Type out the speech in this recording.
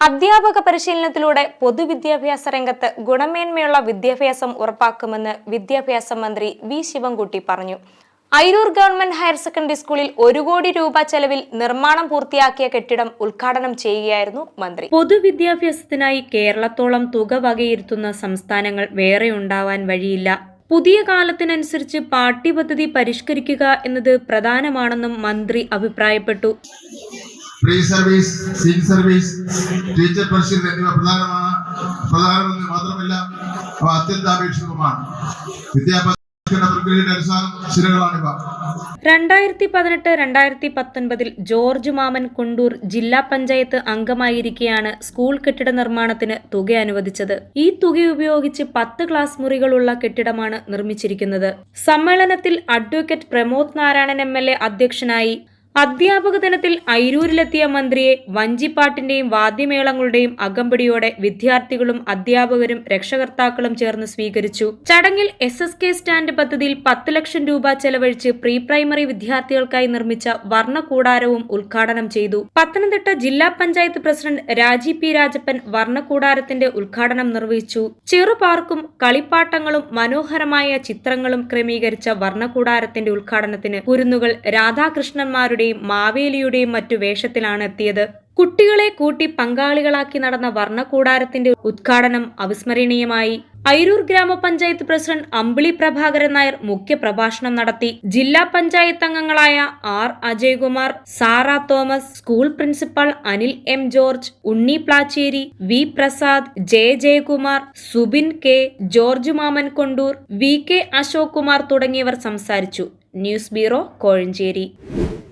അധ്യാപക പരിശീലനത്തിലൂടെ പൊതുവിദ്യാഭ്യാസ രംഗത്ത് ഗുണമേന്മയുള്ള വിദ്യാഭ്യാസം ഉറപ്പാക്കുമെന്ന് വിദ്യാഭ്യാസ മന്ത്രി വി ശിവൻകുട്ടി പറഞ്ഞു. അയിരൂർ ഗവൺമെന്റ് ഹയർ സെക്കൻഡറി സ്കൂളിൽ ഒരു കോടി രൂപ ചെലവിൽ നിർമ്മാണം പൂർത്തിയാക്കിയ കെട്ടിടം ഉദ്ഘാടനം ചെയ്യുകയായിരുന്നു മന്ത്രി. പൊതുവിദ്യാഭ്യാസത്തിനായി കേരളത്തോളം തുക വകയിരുത്തുന്ന സംസ്ഥാനങ്ങൾ വേറെ ഉണ്ടാവാൻ വഴിയില്ല. പുതിയ കാലത്തിനനുസരിച്ച് പാഠ്യപദ്ധതി പരിഷ്കരിക്കുക എന്നത് പ്രധാനമാണെന്നും മന്ത്രി അഭിപ്രായപ്പെട്ടു. Pre service in service teacher പരിശീലനം എന്നിവ പ്രധാനമാണ്. പ്രധാനമെന്ന് മാത്രമല്ല അവ അത്യന്താപേക്ഷിതമാണ് വിദ്യാഭ്യാസ രണ്ടായിരത്തി പതിനെട്ട് രണ്ടായിരത്തി പത്തൊൻപതിൽ ജോർജ് മാമൻ കൊണ്ടൂർ ജില്ലാ പഞ്ചായത്ത് അംഗമായിരിക്കെയാണ് സ്കൂൾ കെട്ടിട നിർമ്മാണത്തിന് തുക അനുവദിച്ചത്. ഈ തുക ഉപയോഗിച്ച് പത്ത് ക്ലാസ് മുറികളുള്ള കെട്ടിടമാണ് നിർമ്മിച്ചിരിക്കുന്നത്. സമ്മേളനത്തിൽ അഡ്വക്കേറ്റ് പ്രമോദ് നാരായണൻ എ അധ്യക്ഷനായി അധ്യാപക ദിനത്തിൽ ഐരൂരിലെത്തിയ മന്ത്രിയെ വഞ്ചിപ്പാട്ടിന്റെയും വാദ്യമേളങ്ങളുടെയും അകമ്പടിയോടെ വിദ്യാർത്ഥികളും അധ്യാപകരും രക്ഷകർത്താക്കളും ചേർന്ന് സ്വീകരിച്ചു. ചടങ്ങിൽ എസ് എസ് കെ സ്റ്റാൻഡ് പദ്ധതിയിൽ പത്ത് ലക്ഷം രൂപ ചെലവഴിച്ച് പ്രീ പ്രൈമറി വിദ്യാർത്ഥികൾക്കായി നിർമ്മിച്ച വർണകൂടാരവും ഉദ്ഘാടനം ചെയ്തു. പത്തനംതിട്ട ജില്ലാ പഞ്ചായത്ത് പ്രസിഡന്റ് രാജി പി രാജപ്പൻ വർണകൂടാരത്തിന്റെ ഉദ്ഘാടനം നിർവഹിച്ചു. ചെറുപാർക്കും കളിപ്പാട്ടങ്ങളും മനോഹരമായ ചിത്രങ്ങളും ക്രമീകരിച്ച വർണകൂടാരത്തിന്റെ ഉദ്ഘാടനത്തിന് കുരുന്നുകൾ രാധാകൃഷ്ണന്മാരുടെയും മാവേലിയുടെയും മറ്റു വേഷത്തിലാണ് എത്തിയത്. കുട്ടികളെ കൂട്ടി പങ്കാളികളാക്കി നടന്ന വർണകൂടാരത്തിന്റെ ഉദ്ഘാടനം അവിസ്മരണീയമായി. ഐരൂർ ഗ്രാമപഞ്ചായത്ത് പ്രസിഡന്റ് അമ്പിളി പ്രഭാകരൻ നായർ മുഖ്യപ്രഭാഷണം നടത്തി. ജില്ലാ പഞ്ചായത്ത് അംഗങ്ങളായ R Ajaykumar Sara Thomas school principal Anil M George Unni Placheri V Prasad J Jayakumar Subin K George Mammen Kondoor V K Ashok Kumar തുടങ്ങിയവർ സംസാരിച്ചു. News bureau Kozhencherry.